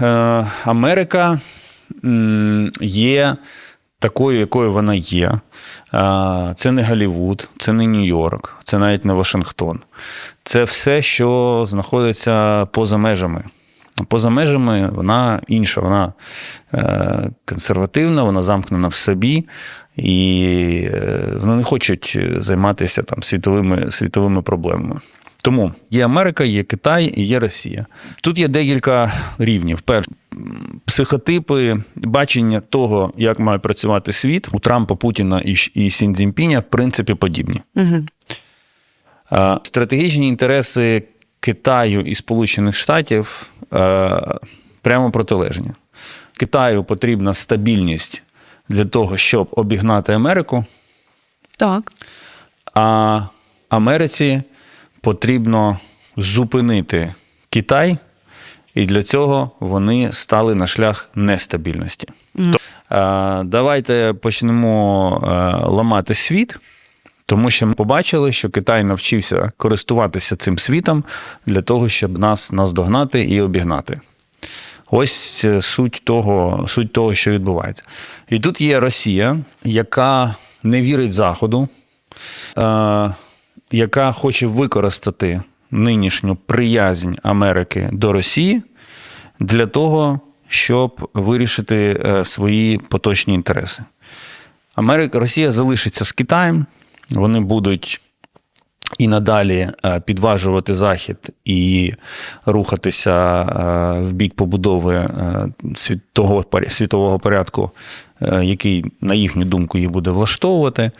е, Америка є такою, якою вона є. Е, Це не Голлівуд, це не Нью-Йорк, це навіть не Вашингтон. Це все, що знаходиться поза межами. Поза межами вона інша, вона е, консервативна, вона замкнена в собі, і е, вони не хочуть займатися там світовими, світовими проблемами. Тому є Америка, є Китай і є Росія. Тут є декілька рівнів. Перше, психотипи, бачення того, як має працювати світ у Трампа, Путіна і, Ш- і Сін Цзіньпіня, в принципі, подібні. Угу. Е, Стратегічні інтереси Китаю і Сполучених Штатів е, прямо протилежні. Китаю потрібна стабільність для того, щоб обігнати Америку, Так. а Америці потрібно зупинити Китай, і для цього вони стали на шлях нестабільності. То, е, давайте почнемо е, ламати світ. Тому що ми побачили, що Китай навчився користуватися цим світом для того, щоб нас наздогнати і обігнати. Ось е, суть того, суть того, що відбувається. І тут є Росія, яка не вірить Заходу, е, яка хоче використати нинішню приязнь Америки до Росії для того, щоб вирішити е, свої поточні інтереси. Америка, Росія залишиться з Китаєм, вони будуть і надалі е, підважувати Захід і рухатися е, в бік побудови е, світового, поря- порядку, який, на їхню думку, їх буде влаштовувати.